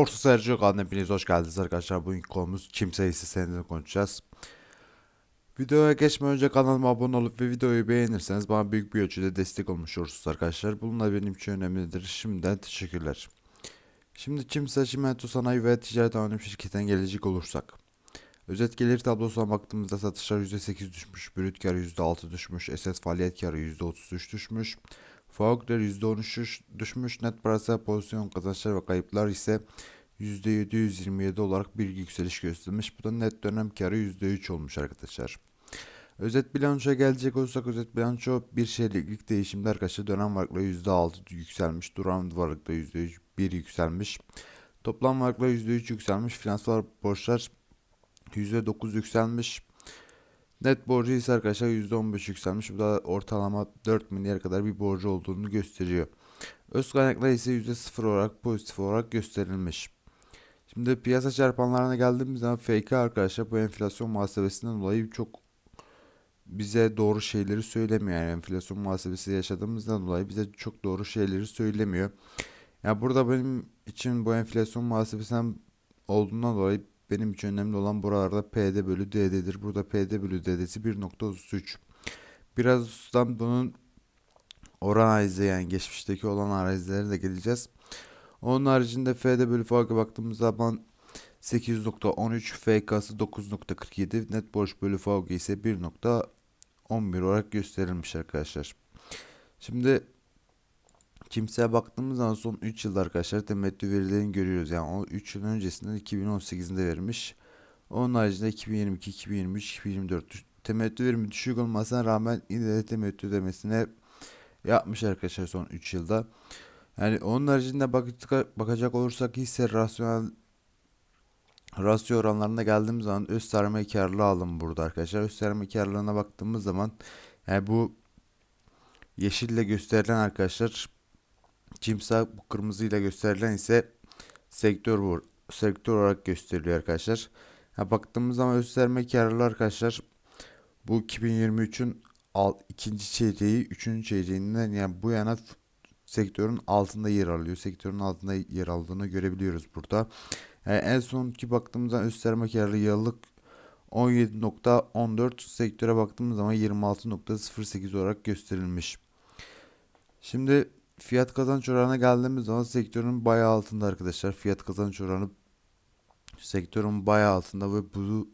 Borsa Sergio kanalına hepiniz hoş geldiniz arkadaşlar. Bugünkü konumuz kim sayısı senedini konuşacağız. Videoya geçmeden önce kanalıma abone olup ve videoyu beğenirseniz bana büyük bir ölçüde destek olmuş olursunuz arkadaşlar. Bunlar benim için önemlidir. Şimdiden teşekkürler. Şimdi Kimse Çimento Sanayi ve Ticaret Anonim Şirketi'ne gelecek olursak. Özet gelir tablosuna baktığımızda satışlar %8 düşmüş, brüt kar %6 düşmüş, esas faaliyet karı %33 düşmüş, Faukler %13 düş- düşmüş, net parasal pozisyon kazançlar ve kayıplar ise %727 olarak bir yükseliş göstermiş. Bu da net dönem karı %3 olmuş arkadaşlar. Özet bilançoya gelecek olursak özet bilanço bir şeyliklik değişimde arkadaşlar dönem varlıkla %6 yükselmiş, duran varlıkla %1 yükselmiş. Toplam varlıkla %3 yükselmiş, finansal borçlar %9 yükselmiş. Net borcu ise arkadaşlar %15 yükselmiş. Bu da ortalama 4 milyar kadar bir borcu olduğunu gösteriyor. Öz kaynaklar ise %0 olarak pozitif olarak gösterilmiş. Şimdi piyasa çarpanlarına geldiğimiz zaman FK arkadaşlar bu enflasyon muhasebesinden dolayı çok bize doğru şeyleri söylemiyor. Yani enflasyon muhasebesi yaşadığımızdan dolayı bize çok doğru şeyleri söylemiyor. Yani burada benim için bu enflasyon muhasebesinden olduğundan dolayı benim için önemli olan buralarda PD bölü DD'dir. Burada PD bölü DD'si 1.33. Birazdan bunun oran analizi yani geçmişteki olan analizlere de geleceğiz. Onun haricinde FD bölü FAK'a baktığımız zaman 8.13 FK'sı 9.47 net borç bölü FAK ise 1.11 olarak gösterilmiş arkadaşlar. Şimdi kimseye baktığımız zaman son 3 yılda arkadaşlar temettü verilerini görüyoruz. Yani o 3 yıl öncesinden 2018'de vermiş. Onun haricinde 2022, 2023, 2024 düş- temettü verimi düşük olmasına rağmen yine de temettü ödemesine yapmış arkadaşlar son 3 yılda. Yani onun haricinde bakacak, bakacak olursak hisse rasyonel rasyo oranlarına geldiğimiz zaman öz sermaye karlılığı alım burada arkadaşlar. Öz sermaye karlılığına baktığımız zaman yani bu yeşille gösterilen arkadaşlar Kimsa bu kırmızıyla gösterilen ise sektör bu sektör olarak gösteriliyor arkadaşlar. Ha, baktığımız zaman gösterme karlılığı arkadaşlar bu 2023'ün al, ikinci çeyreği, üçüncü çeyreğinden yani bu yana sektörün altında yer alıyor. Sektörün altında yer aldığını görebiliyoruz burada. Yani en sonki baktığımızda gösterme karlılığı yıllık 17.14 sektöre baktığımız zaman 26.08 olarak gösterilmiş. Şimdi fiyat kazanç oranına geldiğimiz zaman sektörün bayağı altında arkadaşlar. Fiyat kazanç oranı sektörün bayağı altında ve bu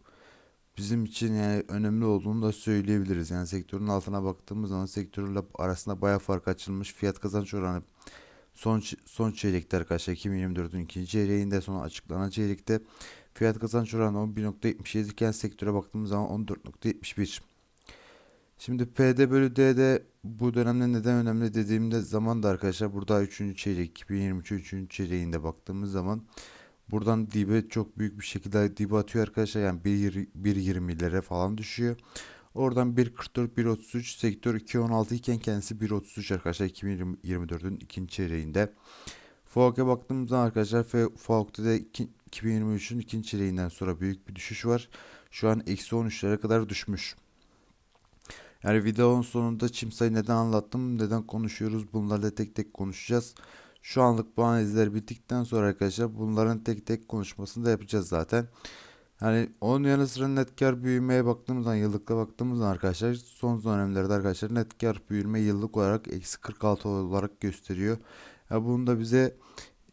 bizim için yani önemli olduğunu da söyleyebiliriz. Yani sektörün altına baktığımız zaman sektörle arasında bayağı fark açılmış. Fiyat kazanç oranı son son çeyrekte arkadaşlar 2024'ün ikinci çeyreğinde son açıklanan çeyrekte fiyat kazanç oranı 11.77 iken sektöre baktığımız zaman 14.71. Şimdi PD bölü DD bu dönemde neden önemli dediğimde zaman da arkadaşlar burada 3. çeyrek 2023 3. çeyreğinde baktığımız zaman buradan dibe çok büyük bir şekilde dibe atıyor arkadaşlar yani 1.20 1.20'lere falan düşüyor. Oradan 1.44 1.33 sektör 2.16 iken kendisi 1.33 arkadaşlar 2024'ün ikinci çeyreğinde. FOAK'a baktığımız zaman arkadaşlar FOAK'ta da iki- 2023'ün ikinci çeyreğinden sonra büyük bir düşüş var. Şu an eksi 13'lere kadar düşmüş. Yani videonun sonunda Çimsa'yı neden anlattım, neden konuşuyoruz bunları da tek tek konuşacağız. Şu anlık bu analizler bittikten sonra arkadaşlar bunların tek tek konuşmasını da yapacağız zaten. Yani onun yanı sıra net büyümeye baktığımız zaman yıllıkta baktığımız zaman arkadaşlar son dönemlerde arkadaşlar net büyüme yıllık olarak eksi 46 olarak gösteriyor. Ya bunun da bize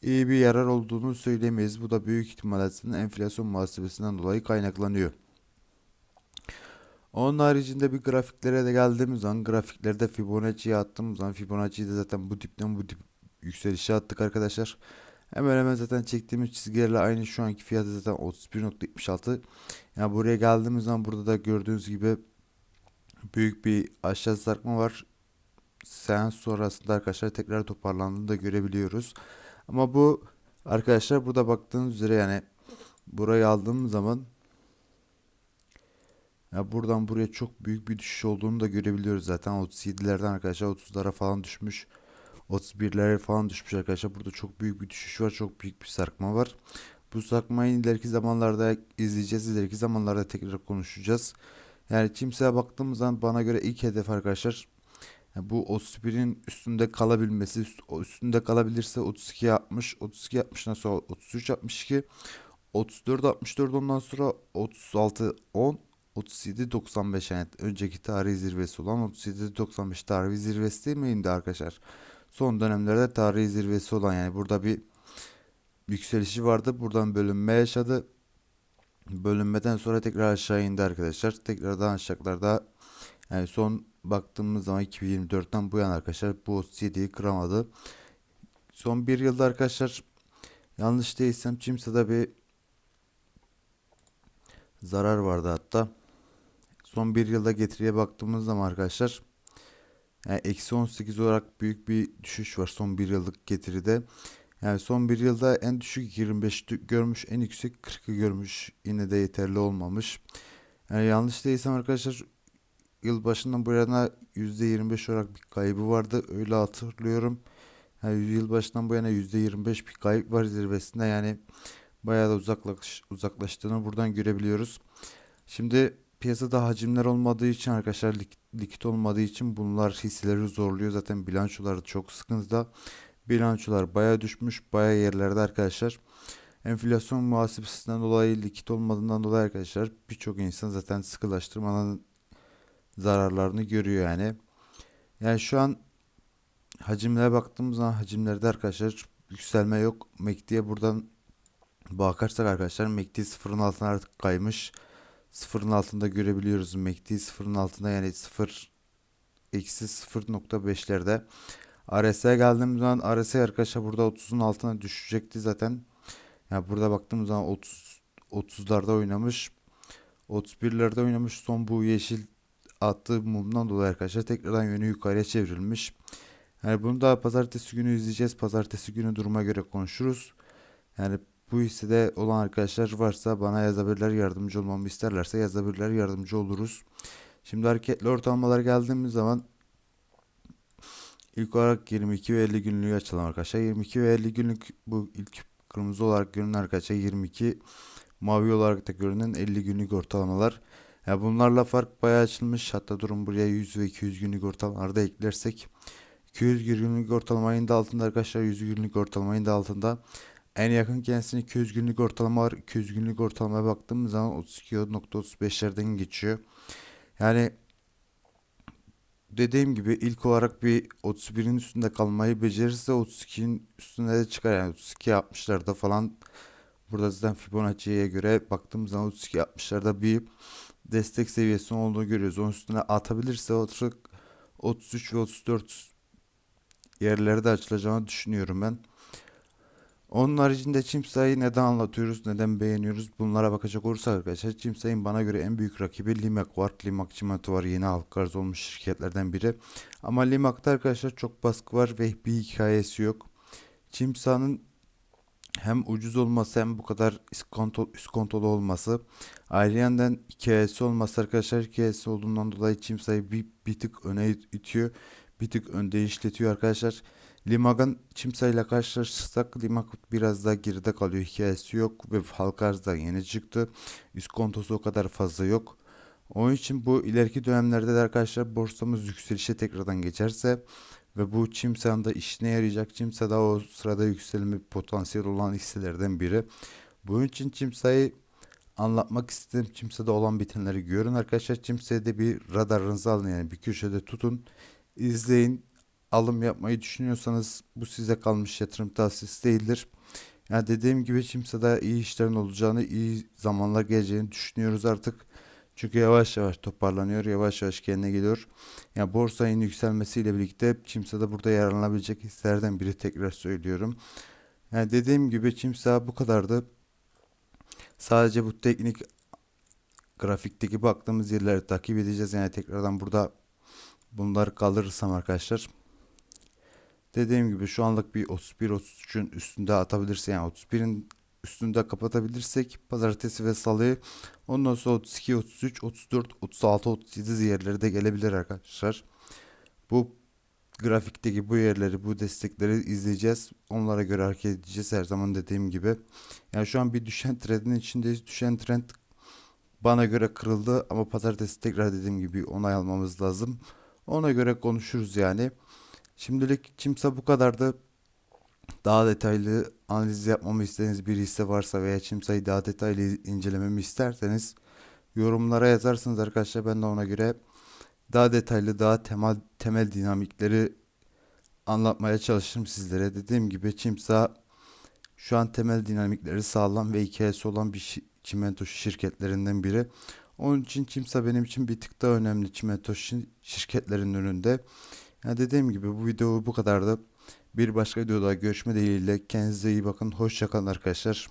iyi bir yarar olduğunu söyleyemeyiz. Bu da büyük ihtimalle enflasyon muhasebesinden dolayı kaynaklanıyor. Onun haricinde bir grafiklere de geldiğimiz zaman grafiklerde Fibonacci'ye attığımız zaman Fibonacci'yi de zaten bu dipten bu dip yükselişe attık arkadaşlar. Hemen hemen zaten çektiğimiz çizgilerle aynı şu anki fiyatı zaten 31.76. Yani buraya geldiğimiz zaman burada da gördüğünüz gibi büyük bir aşağı sarkma var. Seans sonrasında arkadaşlar tekrar toparlandığını da görebiliyoruz. Ama bu arkadaşlar burada baktığınız üzere yani burayı aldığımız zaman ya buradan buraya çok büyük bir düşüş olduğunu da görebiliyoruz zaten 37'lerden arkadaşlar 30'lara falan düşmüş. 31'lere falan düşmüş arkadaşlar. Burada çok büyük bir düşüş var. Çok büyük bir sarkma var. Bu sarkmayı ileriki zamanlarda izleyeceğiz. İleriki zamanlarda tekrar konuşacağız. Yani kimseye baktığımız zaman bana göre ilk hedef arkadaşlar bu 31'in üstünde kalabilmesi, üstünde kalabilirse 32 60, 32 60'dan sonra 33 62, 34 64 ondan sonra 36 10, 37 95 yani önceki tarihi zirvesi olan 37 95 tarihi zirvesi değil miydi arkadaşlar? Son dönemlerde tarihi zirvesi olan yani burada bir yükselişi vardı. Buradan bölünme yaşadı. Bölünmeden sonra tekrar aşağı indi arkadaşlar. Tekrardan aşağılarda yani son baktığımız zaman 2024'ten bu yana arkadaşlar bu 37'yi kıramadı. Son bir yılda arkadaşlar yanlış değilsem Çimsa'da bir zarar vardı hatta. Son bir yılda getiriye baktığımız zaman arkadaşlar yani eksi 18 olarak büyük bir düşüş var son bir yıllık getiride. Yani son bir yılda en düşük 25 görmüş, en yüksek 40'ı görmüş. Yine de yeterli olmamış. Yani yanlış değilsem arkadaşlar yıl başından bu yana %25 olarak bir kaybı vardı. Öyle hatırlıyorum. Yani yıl başından bu yana %25 bir kayıp var zirvesinde. Yani bayağı da uzaklaş, uzaklaştığını buradan görebiliyoruz. Şimdi piyasada hacimler olmadığı için arkadaşlar lik, likit olmadığı için bunlar hisseleri zorluyor. Zaten bilançoları çok sıkıntıda. Bilançolar bayağı düşmüş. Bayağı yerlerde arkadaşlar. Enflasyon muhasebesinden dolayı likit olmadığından dolayı arkadaşlar birçok insan zaten sıkılaştırmanın zararlarını görüyor yani. Yani şu an hacimlere baktığımız zaman hacimlerde arkadaşlar yükselme yok. MACD'ye buradan bakarsak arkadaşlar MACD sıfırın altına artık kaymış. Sıfırın altında görebiliyoruz. MACD sıfırın altında yani sıfır eksi 0.5'lerde. RSI'ye geldiğimiz zaman RSI arkadaşlar burada 30'un altına düşecekti zaten. Yani burada baktığımız zaman 30 30'larda oynamış. 31'lerde oynamış. Son bu yeşil attığı mumdan dolayı arkadaşlar tekrardan yönü yukarıya çevrilmiş. Yani bunu da pazartesi günü izleyeceğiz. Pazartesi günü duruma göre konuşuruz. Yani bu hissede olan arkadaşlar varsa bana yazabilirler yardımcı olmamı isterlerse yazabilirler yardımcı oluruz. Şimdi hareketli ortalamalar geldiğimiz zaman ilk olarak 22 ve 50 günlüğü açalım arkadaşlar. 22 ve 50 günlük bu ilk kırmızı olarak görünen arkadaşlar 22 mavi olarak da görünen 50 günlük ortalamalar. Ya bunlarla fark bayağı açılmış. Hatta durum buraya 100 ve 200 günlük ortalamaları da eklersek 200 günlük ortalamayın da altında arkadaşlar 100 günlük ortalamayın da altında. En yakın kendisine 200 günlük ortalama var. 200 günlük ortalamaya baktığımız zaman 32.35'lerden geçiyor. Yani dediğim gibi ilk olarak bir 31'in üstünde kalmayı becerirse 32'in üstünde de çıkar. Yani 32 60'larda falan burada zaten Fibonacci'ye göre baktığımız zaman 32 60'larda bir destek seviyesi olduğunu görüyoruz. Onun üstüne atabilirse 33 ve 34 yerlerde açılacağını düşünüyorum ben. Onun haricinde Çimsa'yı neden anlatıyoruz, neden beğeniyoruz bunlara bakacak olursak arkadaşlar Çimsa'nın bana göre en büyük rakibi Limak var. Limak Çimento var yeni halka arz olmuş şirketlerden biri. Ama Limak'ta arkadaşlar çok baskı var ve bir hikayesi yok. Çimsa'nın hem ucuz olması hem bu kadar iskonto, iskontolu olması ayrıyeten hikayesi olması arkadaşlar hikayesi olduğundan dolayı Çimsa'yı bir, bir tık öne itiyor. Bir tık önde işletiyor arkadaşlar. Limag'ın Çimsa ile karşılaştırsak Limag biraz daha geride kalıyor. Hikayesi yok ve halka arzda yeni çıktı. İskontosu o kadar fazla yok. Onun için bu ileriki dönemlerde de arkadaşlar borsamız yükselişe tekrardan geçerse ve bu Çimsa'nın da işine yarayacak. Çimsa da o sırada yükselme potansiyel olan hisselerden biri. Bunun için Çimsa'yı anlatmak istedim. Çimsa'da olan bitenleri görün arkadaşlar. Çimsa'da bir radarınızı alın yani bir köşede tutun. izleyin alım yapmayı düşünüyorsanız bu size kalmış yatırım tavsiyesi değildir. Yani dediğim gibi Çimsa'da iyi işlerin olacağını, iyi zamanlar geleceğini düşünüyoruz artık. Çünkü yavaş yavaş toparlanıyor, yavaş yavaş kendine geliyor. Yani borsanın yükselmesiyle birlikte Çimsa'da burada yararlanabilecek hislerden biri tekrar söylüyorum. Yani dediğim gibi Çimsa bu kadardı. Sadece bu teknik grafikteki baktığımız yerleri takip edeceğiz. Yani tekrardan burada bunları kaldırırsam arkadaşlar. Dediğim gibi şu anlık bir 31-33'ün üstünde atabilirse yani 31'in üstünde kapatabilirsek pazartesi ve salıyı ondan sonra 32, 33, 34, 36, 37 yerleri de gelebilir arkadaşlar. Bu grafikteki bu yerleri, bu destekleri izleyeceğiz. Onlara göre hareket edeceğiz her zaman dediğim gibi. Yani şu an bir düşen trendin içindeyiz. Düşen trend bana göre kırıldı ama pazartesi tekrar dediğim gibi onay almamız lazım. Ona göre konuşuruz yani. Şimdilik Çimsa bu kadardı. Daha detaylı analiz yapmamı istediğiniz bir hisse varsa veya Çimsa'yı daha detaylı incelememi isterseniz yorumlara yazarsınız arkadaşlar. Ben de ona göre daha detaylı, daha temel temel dinamikleri anlatmaya çalışırım sizlere. Dediğim gibi Çimsa şu an temel dinamikleri sağlam ve hikayesi olan bir çimento şirketlerinden biri. Onun için Çimsa benim için bir tık daha önemli çimento şi- şirketlerinin önünde. Ya dediğim gibi bu video bu kadardı. Bir başka videoda görüşme dileğiyle kendinize iyi bakın. Hoşça kalın arkadaşlar.